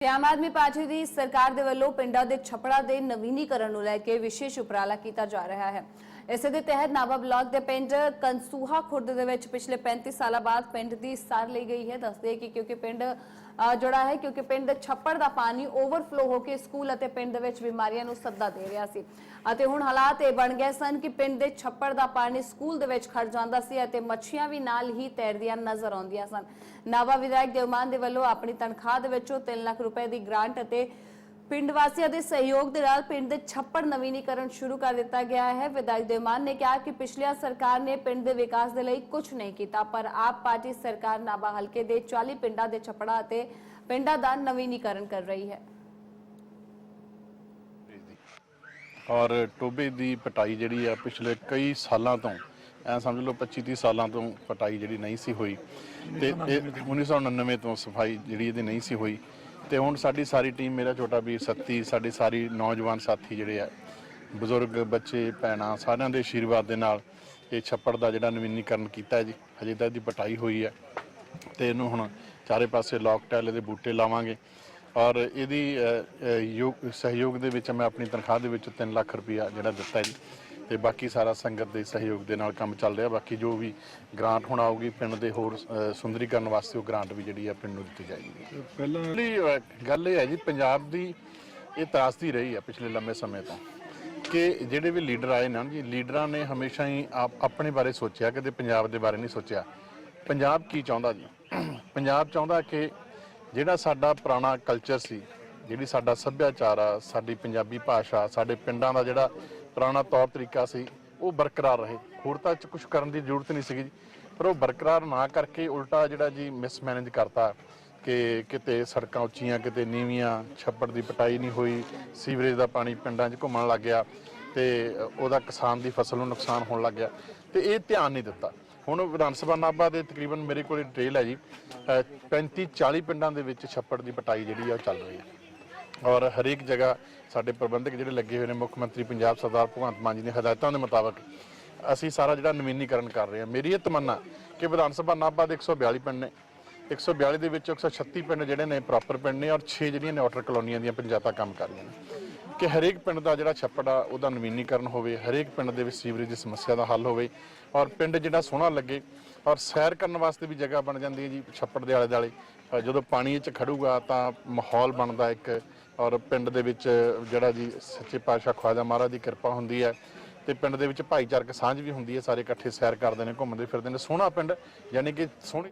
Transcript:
ਤੇ ਆਮ ਆਦਮੀ ਪਾਰਟੀ ਦੀ ਸਰਕਾਰ ਦੇ ਵੱਲੋਂ ਪਿੰਡਾਂ ਦੇ ਛਪੜਾ ਦੇ ਨਵੀਨੀਕਰਨ ਨੂੰ ਲੈ ਕੇ ਵਿਸ਼ੇਸ਼ ਉਪਰਾਲਾ ਕੀਤਾ ਜਾ ਰਿਹਾ ਹੈ। ਇਸੇ ਦੇ ਤਹਿਤ ਨਾਵਾ ਬਲਾਕ ਦੇ ਪਿੰਡ ਕੰਸੂਹਾ ਖੁਰਦ ਦੇ ਵਿੱਚ ਪਿਛਲੇ 35 ਸਾਲਾਂ ਬਾਅਦ ਪਿੰਡ ਦੀ ਸਾਰ ਲਈ ਗਈ ਹੈ। ਦੱਸਦੇ ਕਿ ਕਿਉਂਕਿ ਪਿੰਡ ਅ, ਹੈ ਕਿਉਂਕਿ ਪਿੰਡ ਛੱਪੜ ਦਾ ਪਾਣੀ ਓਵਰਫਲੋ ਹੋ ਕੇ ਸਕੂਲ ਅਤੇ ਪਿੰਡ ਦੇ ਵਿੱਚ ਬਿਮਾਰੀਆਂ ਨੂੰ ਸੱਦਾ ਦੇ ਰਿਹਾ ਸੀ। ਅਤੇ ਹੁਣ ਹਾਲਾਤ ਇਹ ਬਣ ਗਏ ਸਨ ਕਿ ਪਿੰਡ ਦੇ ਛੱਪੜ ਦਾ ਪਾਣੀ ਸਕੂਲ ਦੇ ਵਿੱਚ ਖੜ ਜਾਂਦਾ ਸੀ ਅਤੇ ਮੱਛੀਆਂ ਵੀ ਨਾਲ ਹੀ ਤੈਰਦੀਆਂ ਨਜ਼ਰ ਆਉਂਦੀਆਂ ਸਨ। ਨਾਵਾ ਵਿਧਾਇਕ ਦੇਵਮਾਨ ਦੇ ਵੱਲੋਂ ਆਪਣੀ ਤਨਖਾਹ ਦੇ ਵਿੱਚੋਂ 3 ਲੱਖ ਰੁਪਏ ਦੀ ਗ੍ਰਾਂਟ ਅਤੇ ਪਿੰਡ ਵਾਸੀਆਂ ਦੇ ਸਹਿਯੋਗ ਦੇ ਨਾਲ ਪਿੰਡ ਦੇ ਛੱਪੜ ਨਵੀਨੀਕਰਨ ਸ਼ੁਰੂ ਕਰ ਦਿੱਤਾ ਗਿਆ ਹੈ। ਵਿਧਾਇਕ ਦੇਵਮਾਨ ਨੇ ਕਿਹਾ ਕਿ ਪਿਛਲੀਆਂ ਸਰਕਾਰ ਨੇ ਪਿੰਡ ਦੇ ਵਿਕਾਸ ਦੇ ਲਈ ਕੁਝ ਨਹੀਂ ਕੀਤਾ, ਪਰ ਆਪ ਪਾਰਟੀ ਸਰਕਾਰ ਨਾਭਾ ਹਲਕੇ ਦੇ 40 ਪਿੰਡਾਂ ਦੇ ਛੱਪੜਾਂ ਅਤੇ ਪਿੰਡਾਂ ਦਾ ਨਵੀਨੀਕਰਨ ਕਰ ਰਹੀ ਹੈ। ਔਰ ਟੋਬੇ ਦੀ ਪਟਾਈ ਜਿਹੜੀ ਆ ਪਿਛਲੇ ਕਈ ਸਾਲਾਂ ਤੋਂ, ਐ ਸਮਝ ਲਓ 25 30 ਸਾਲਾਂ ਤੋਂ ਪਟਾਈ ਜਿਹੜੀ ਨਹੀਂ ਸੀ ਹੋਈ। ਤੇ ਇਹ 1999 ਤੋਂ ਸਫ਼ਾਈ ਜਿਹੜੀ ਇਹਦੀ ਨਹੀਂ ਸੀ ਹੋਈ। ਤੇ ਹੁਣ ਸਾਡੀ ਸਾਰੀ ਟੀਮ, ਮੇਰਾ ਛੋਟਾ ਵੀਰ ਸੱਤੀ, ਸਾਡੇ ਸਾਰੀ ਨੌਜਵਾਨ ਸਾਥੀ ਜਿਹੜੇ ਆ, ਬਜ਼ੁਰਗ, ਬੱਚੇ, ਭੈਣਾਂ, ਸਾਰਿਆਂ ਦੇ ਆਸ਼ੀਰਵਾਦ ਦੇ ਨਾਲ ਇਹ ਛੱਪੜ ਦਾ ਜਿਹੜਾ ਨਵੀਨੀਕਰਨ ਕੀਤਾ ਜੀ। ਹਜੇ ਤਾਂ ਇਹਦੀ ਪਟਾਈ ਹੋਈ ਹੈ ਤੇ ਇਹਨੂੰ ਹੁਣ ਚਾਰੇ ਪਾਸੇ ਲੌਕ ਟੈਲ ਦੇ ਬੂਟੇ ਲਾਵਾਂਗੇ। ਔਰ ਇਹਦੀ ਯੋਗ, ਸਹਿਯੋਗ ਦੇ ਵਿੱਚ ਮੈਂ ਆਪਣੀ ਤਨਖਾਹ ਦੇ ਵਿੱਚ 3 ਲੱਖ ਰੁਪਇਆ ਜਿਹੜਾ ਦਿੱਤਾ ਜੀ। ਤੇ ਬਾਕੀ ਸਾਰਾ ਸੰਗਤ ਦੇ ਸਹਿਯੋਗ ਦੇ ਨਾਲ ਕੰਮ ਚੱਲ ਰਿਹਾ। ਬਾਕੀ ਜੋ ਵੀ ਗ੍ਰਾਂਟ ਹੁਣ ਆਊਗੀ ਪਿੰਡ ਦੇ ਹੋਰ ਅ, ਸੁੰਦਰੀਕਰਨ ਵਾਸਤੇ ਉਹ ਗ੍ਰਾਂਟ ਵੀ ਜਿਹੜੀ ਆ ਪਿੰਡ ਨੂੰ ਦਿੱਤੀ ਜਾਏਗੀ। ਪਹਿਲਾਂ ਅ, ਗੱਲ ਇਹ ਹੈ ਜੀ ਪੰਜਾਬ ਦੀ ਇਹ ਤਰਾਸਦੀ ਰਹੀ ਹੈ ਪਿਛਲੇ ਲੰਮੇ ਸਮੇਂ ਤੋਂ ਕਿ ਜਿਹੜੇ ਵੀ ਲੀਡਰ ਆਏ ਨੇ ਨਾ ਜੀ ਲੀਡਰਾਂ ਨੇ ਹਮੇਸ਼ਾ ਹੀ ਆਪ- ਆਪਣੇ ਬਾਰੇ ਸੋਚਿਆ ਕਦੇ ਪੰਜਾਬ ਦੇ ਬਾਰੇ ਨਹੀਂ ਸੋਚਿਆ। ਪੰਜਾਬ ਕੀ ਚਾਹੁੰਦਾ ਜੀ? ਪੰਜਾਬ ਚਾਹੁੰਦਾ ਕਿ ਜਿਹੜਾ ਸਾਡਾ ਪੁਰਾਣਾ ਕਲਚਰ ਸੀ ਜਿਹੜੀ ਸਾਡਾ ਸੱਭਿਆਚਾਰ ਆ ਸਾਡੀ ਪੰਜਾਬੀ ਭਾਸ਼ਾ ਸਾਡੇ ਪਿੰਡਾਂ ਦਾ ਜਿਹੜਾ ਪੁਰਾਣਾ ਤੌਰ ਤਰੀਕਾ ਸੀ, ਉਹ ਬਰਕਰਾਰ ਰਹੇ। ਹੋਰ ਤਾਂ ਚ ਕੁਝ ਕਰਨ ਦੀ ਜ਼ਰੂਰਤ ਨਹੀਂ ਸੀਗੀ। ਜੀ ਪਰ ਉਹ ਬਰਕਰਾਰ ਨਾ ਕਰਕੇ ਉਲਟਾ ਜਿਹੜਾ ਜੀ ਮਿਸਮੈਨੇਜ ਕਰਤਾ ਕਿ ਕਿਤੇ ਸੜਕਾਂ ਉੱਚੀਆਂ, ਕਿਤੇ ਨੀਵੀਆਂ, ਛੱਪੜ ਦੀ ਪਟਾਈ ਨਹੀਂ ਹੋਈ, ਸੀਵਰੇਜ ਦਾ ਪਾਣੀ ਪਿੰਡਾਂ 'ਚ ਘੁੰਮਣ ਲੱਗ ਗਿਆ ਤੇ ਉਹਦਾ ਕਿਸਾਨ ਦੀ ਫਸਲ ਨੂੰ ਨੁਕਸਾਨ ਹੋਣ ਲੱਗ ਗਿਆ। ਤੇ ਇਹ ਧਿਆਨ ਨਹੀਂ ਦਿੱਤਾ। ਹੁਣ ਵਿਧਾਨ ਸਭਾ ਨਾਭਾ ਦੇ ਤਕਰੀਬਨ ਮੇਰੇ ਕੋਲ ਡਿਟੇਲ ਹੈ ਜੀ। 35 40 ਪਿੰਡਾਂ ਦੇ ਵਿੱਚ ਛੱਪੜ ਦੀ ਪਟਾਈ ਜਿਹੜੀ ਆ ਉਹ ਚੱਲ ਰਹੀ ਹੈ। ਔਰ ਹਰੇਕ ਜਗ੍ਹਾ ਸਾਡੇ ਪ੍ਰਬੰਧਕ ਜਿਹੜੇ ਲੱਗੇ ਹੋਏ ਨੇ, ਮੁੱਖ ਮੰਤਰੀ ਪੰਜਾਬ ਸਰਦਾਰ ਭਗਵੰਤ ਮਾਨ ਜੀ ਦੀਆਂ ਹਦਾਇਤਾਂ ਦੇ ਮੁਤਾਬਕ ਅਸੀਂ ਸਾਰਾ ਜਿਹੜਾ ਨਵੀਨੀਕਰਨ ਕਰ ਰਹੇ ਹਾਂ। ਮੇਰੀ ਇਹ ਤਮੰਨਾ ਕਿ ਵਿਧਾਨ ਸਭਾ ਨਾਭਾ ਦੇ 142 ਪਿੰਡ ਨੇ 142 ਦੇ ਵਿੱਚ 136 ਪਿੰਡ ਜਿਹੜੇ ਨੇ ਪ੍ਰੋਪਰ ਪਿੰਡ ਨੇ ਔਰ 6 ਜਿਹੜੀਆਂ ਨੇ ਆਊਟਰ ਕਲੋਨੀਆਂ ਦੀਆਂ ਪੰਚਾਇਤਾਂ ਕੰਮ ਕਰ ਰਹੀਆਂ ਨੇ। ਕਿ ਹਰੇਕ ਪਿੰਡ ਦਾ ਜਿਹੜਾ ਛੱਪੜ ਆ, ਉਹਦਾ ਨਵੀਨੀਕਰਨ ਹੋਵੇ, ਹਰੇਕ ਪਿੰਡ ਦੇ ਵਿੱਚ ਸੀਵਰੇਜ ਦੀ ਸਮੱਸਿਆ ਦਾ ਹੱਲ ਹੋਵੇ ਔਰ ਪਿੰਡ ਜਿਹੜਾ ਸੋਹਣਾ ਲੱਗੇ ਔਰ ਸੈਰ ਕਰਨ ਵਾਸਤੇ ਵੀ ਜਗ੍ਹਾ ਬਣ ਜਾਂਦੀ ਹੈ ਜੀ ਛੱਪੜ ਦੇ ਆਲੇ ਦੁਆਲੇ ਜਦੋਂ ਪਾਣੀ ਇਹ ਚ ਖੜੂਗਾ ਤਾਂ ਮਾਹੌਲ ਬਣਦਾ ਇੱਕ ਔਰ ਪਿੰਡ ਦੇ ਵਿੱਚ ਜਿਹੜਾ ਜੀ ਸੱਚੇ ਪਾਤਸ਼ਾਹ ਖਵਾਜਾ ਮਹਾਰਾਜ ਦੀ ਕਿਰਪਾ ਹੁੰਦੀ ਹੈ ਤੇ ਪਿੰਡ ਦੇ ਵਿੱਚ ਭਾਈਚਾਰਕ ਸਾਂਝ ਵੀ ਹੁੰਦੀ ਹੈ, ਸਾਰੇ ਇਕੱਠੇ ਸੈਰ ਕਰਦੇ ਨੇ, ਘੁੰਮਦੇ ਫਿਰਦੇ ਨੇ। ਸੋਹਣਾ ਪਿੰਡ, ਯਾਨੀ ਕਿ ਸੋਹਣੀ